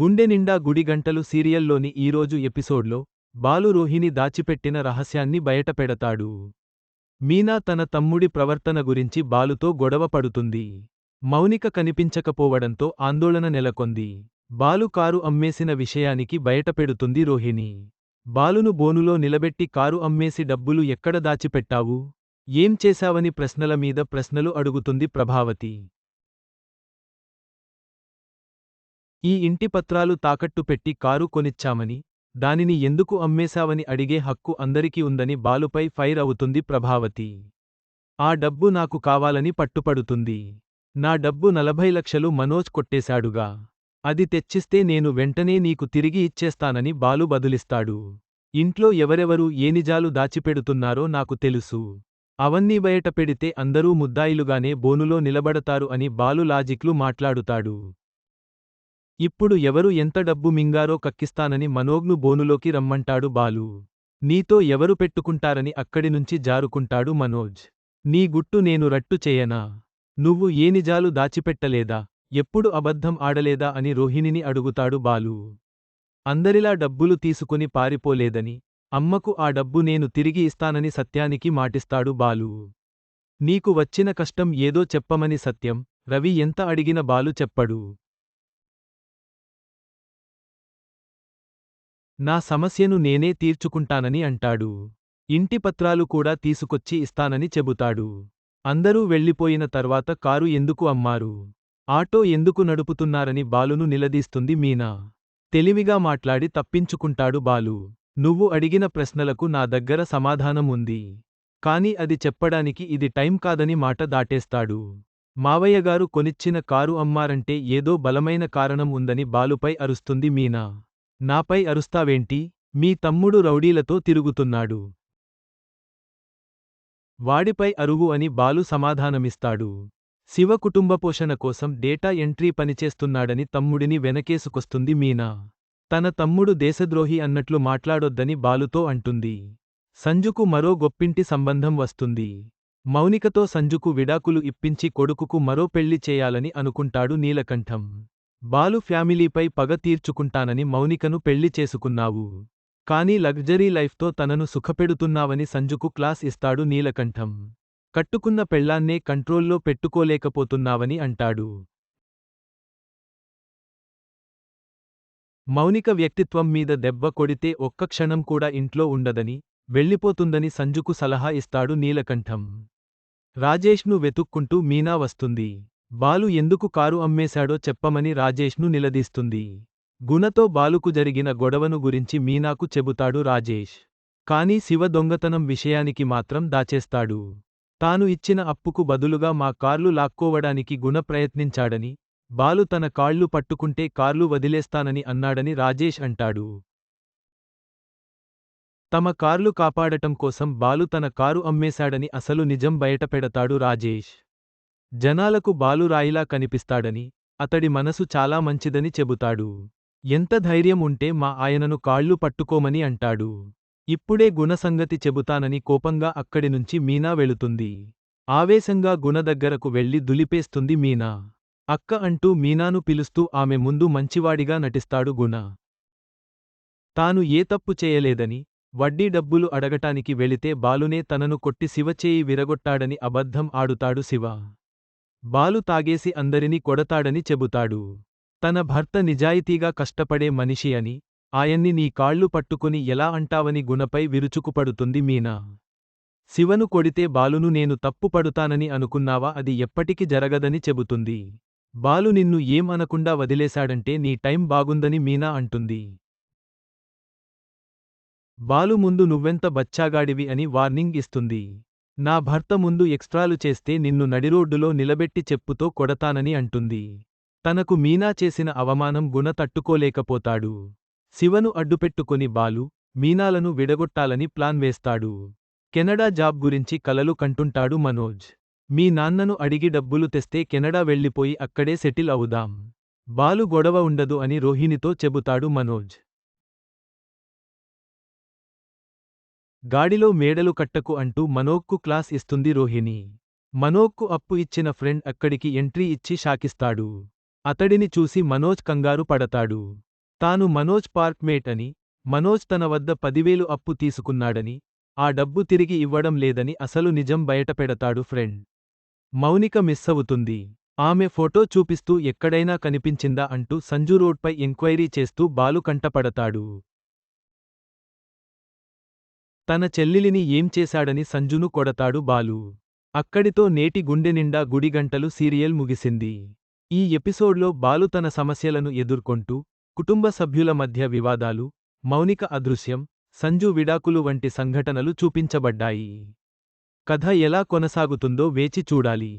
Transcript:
గుండె నిండా గుడిగంటలు సీరియల్లోని ఈరోజు ఎపిసోడ్లో బాలు రోహిణి దాచిపెట్టిన రహస్యాన్ని బయటపెడతాడు. మీనా తన తమ్ముడి ప్రవర్తన గురించి బాలుతో గొడవ పడుతుంది. మౌనిక కనిపించకపోవడంతో ఆందోళన నెలకొంది. బాలు కారు అమ్మేసిన విషయానికి బయటపెడుతుంది రోహిణి. బాలును బోనులో నిలబెట్టి కారు అమ్మేసి డబ్బులు ఎక్కడ దాచిపెట్టావు? ఏం చేశావని ప్రశ్నల మీద ప్రశ్నలు అడుగుతుంది ప్రభావతి. ఈ ఇంటి పత్రాలు తాకట్టు పెట్టి కారు కొనిచ్చామని దానిని ఎందుకు అమ్మేశావని అడిగే హక్కు అందరికీ ఉందని బాలుపై ఫైర్ అవుతుంది ప్రభావతి. ఆ డబ్బు నాకు కావాలని పట్టుపడుతుంది. నా డబ్బు నలభై లక్షలు మనోజ్ కొట్టేశాడుగా. అది తెచ్చిస్తే నేను వెంటనే నీకు తిరిగి ఇచ్చేస్తానని బాలు బదులిస్తాడు. ఇంట్లో ఎవరెవరు ఏ నిజాలు దాచిపెడుతున్నారో నాకు తెలుసు. అవన్నీ బయట పెడితే అందరూ ముద్దాయిలుగానే బోనులో నిలబడతారు అని బాలు లాజిక్లు మాట్లాడుతాడు. ఇప్పుడు ఎవరు ఎంత డబ్బు మింగారో కక్కిస్తానని మనోగ్ను బోనులోకి రమ్మంటాడు బాలు. నీతో ఎవరు పెట్టుకుంటారని అక్కడి నుంచి జారుకుంటాడు మనోజ్. నీ గుట్టు నేను రట్టు చేయనా? నువ్వు ఏ నిజాలు దాచిపెట్టలేదా? ఎప్పుడు అబద్ధం ఆడలేదా అని రోహిణిని అడుగుతాడు బాలు. అందరిలా డబ్బులు తీసుకుని పారిపోలేదని అమ్మకు ఆ డబ్బు నేను తిరిగి ఇస్తానని సత్యానికి మాటిస్తాడు బాలు. నీకు వచ్చిన కష్టం ఏదో చెప్పమని సత్యం రవి ఎంత అడిగిన బాలు చెప్పడు. నా సమస్యను నేనే తీర్చుకుంటానని అంటాడు. ఇంటి పత్రాలు కూడా తీసుకొచ్చి ఇస్తానని చెబుతాడు. అందరూ వెళ్ళిపోయిన తర్వాత కారు ఎందుకు అమ్మారు? ఆటో ఎందుకు నడుపుతున్నారని బాలును నిలదీస్తుంది మీనా. తెలివిగా మాట్లాడి తప్పించుకుంటాడు బాలు. నువ్వు అడిగిన ప్రశ్నలకు నా దగ్గర సమాధానం ఉంది. కాని అది చెప్పడానికి ఇది టైం కాదని మాట దాటేస్తాడు. మావయ్యగారు కొనిచ్చిన కారు అమ్మారంటే ఏదో బలమైన కారణం ఉందని బాలుపై అరుస్తుంది మీనా. నాపై అరుస్తావేంటి? మీ తమ్ముడు రౌడీలతో తిరుగుతున్నాడు. వాడిపై అరువు అని బాలు సమాధానమిస్తాడు. శివ కుటుంబ పోషణ కోసం డేటా ఎంట్రీ పనిచేస్తున్నాడని తమ్ముడిని వెనకేసుకొస్తుంది మీనా. తన తమ్ముడు దేశద్రోహి అన్నట్లు మాట్లాడొద్దని బాలుతో అంటుంది. సంజుకు మరో గొప్పింటి సంబంధం వస్తుంది. మౌనికతో సంజుకు విడాకులు ఇప్పించి కొడుకుకు మరో పెళ్ళి చేయాలని అనుకుంటాడు నీలకంఠం. బాలు ఫ్యామిలీపై పగ తీర్చుకుంటానని మౌనికను పెళ్ళి చేసుకున్నావు. కానీ లగ్జరీ లైఫ్తో తనను సుఖపెడుతున్నావని సంజుకు క్లాస్ ఇస్తాడు నీలకంఠం. కట్టుకున్న పెళ్ళాన్నే కంట్రోల్లో పెట్టుకోలేకపోతున్నావని అంటాడు. మౌనిక వ్యక్తిత్వం మీద దెబ్బ కొడితే ఒక్క క్షణం కూడా ఇంట్లో ఉండదని వెళ్ళిపోతుందని సంజుకు సలహా ఇస్తాడు నీలకంఠం. రాజేష్ను వెతుక్కుంటూ మీనా వస్తుంది. బాలు ఎందుకు కారు అమ్మేశాడో చెప్పమని రాజేష్ను నిలదీస్తుంది. గుణతో బాలుకు జరిగిన గొడవను గురించి మీనాకు చెబుతాడు రాజేష్. కానీ శివ దొంగతనం విషయానికి మాత్రం దాచేస్తాడు. తాను ఇచ్చిన అప్పుకు బదులుగా మా కార్లు లాక్కోవడానికి గుణ ప్రయత్నించాడని బాలు తన కాళ్ళు పట్టుకుంటే కార్లు వదిలేస్తానని అన్నాడని రాజేష్ అంటాడు. తమ కార్లు కాపాడటం కోసం బాలు తన కారు అమ్మేశాడని అసలు నిజం బయటపెడతాడు రాజేష్. జనాలకు బాలురాయిలా కనిపిస్తాడని అతడి మనసు చాలా మంచిదని చెబుతాడు. ఎంత ధైర్యం ఉంటే మా ఆయనను కాళ్ళు పట్టుకోమని అంటాడు. ఇప్పుడే గుణసంగతి చెబుతానని కోపంగా అక్కడి నుంచి మీనా వెళుతుంది. ఆవేశంగా గుణ దగ్గరకు వెళ్ళి దులిపేస్తుంది మీనా. అక్క అంటూ మీనాను పిలుస్తూ ఆమె ముందు మంచివాడిగా నటిస్తాడు గుణ. తాను ఏ తప్పు చేయలేదని వడ్డీ డబ్బులు అడగటానికి వెళితే బాలునే తనను కొట్టి శివచేయి విరగొట్టాడని అబద్ధం ఆడుతాడు శివ. బాలు తాగేసి అందరినీ కొడతాడని చెబుతాడు. తన భర్త నిజాయితీగా కష్టపడే మనిషి అని ఆయన్ని నీ కాళ్ళు పట్టుకుని ఎలా అంటావని గుణపై విరుచుకుపడుతుంది మీనా. శివను కొడితే బాలును నేను తప్పుపడుతానని అనుకున్నావా అది ఎప్పటికి జరగదని చెబుతుంది. బాలు నిన్ను ఏం అనకుండా వదిలేశాడంటే నీ టైం బాగుందని మీనా అంటుంది. బాలు ముందు నువ్వెంత బచ్చాగాడివి అని వార్నింగ్ ఇస్తుంది. నా భర్త ముందు ఎక్స్ట్రాలు చేస్తే నిన్ను నడిరోడ్డులో నిలబెట్టి చెప్పుతో కొడతానని అంటుంది. తనకు మీనా చేసిన అవమానం గుణ తట్టుకోలేకపోతాడు శివను అడ్డుపెట్టుకుని బాలు మీనాలను విడగొట్టాలని ప్లాన్ వేస్తాడు. కెనడా జాబ్ గురించి కలలు కంటుంటాడు మనోజ్. మీ నాన్నను అడిగి డబ్బులు తెస్తే కెనడా వెళ్ళిపోయి అక్కడే సెటిల్ అవుదాం. బాలు గొడవ ఉండదు అని రోహిణితో చెబుతాడు మనోజ్. గాడిలో మేడలు కట్టకు అంటూ మనోక్కు క్లాస్ ఇస్తుంది రోహిణి. మనోక్కు అప్పు ఇచ్చిన ఫ్రెండ్ అక్కడికి ఎంట్రీ ఇచ్చి షాకిస్తాడు. అతడిని చూసి మనోజ్ కంగారు పడతాడు. తాను మనోజ్ పార్క్మేట్ అని మనోజ్ తన వద్ద పదివేలు అప్పు తీసుకున్నాడని ఆ డబ్బు తిరిగి ఇవ్వడం లేదని అసలు నిజం బయటపెడతాడు ఫ్రెండ్. మౌనిక మిస్సవుతుంది. ఆమె ఫోటో చూపిస్తూ ఎక్కడైనా కనిపించిందా అంటూ సంజు రోడ్పై ఎంక్వైరీ చేస్తూ బాలు కంటపడతాడు. తన చెల్లిలిని ఏం చేశాడని సంజును కొడతాడు బాలు. అక్కడితో నేటి గుండెనిండా గుడిగంటలు సీరియల్ ముగిసింది. ఈ ఎపిసోడ్లో బాలు తన సమస్యలను ఎదుర్కొంటూ కుటుంబ సభ్యుల మధ్య వివాదాలు మౌనిక అదృశ్యం సంజు విడాకులు వంటి సంఘటనలు చూపించబడ్డాయి. కథ ఎలా కొనసాగుతుందో వేచి చూడాలి.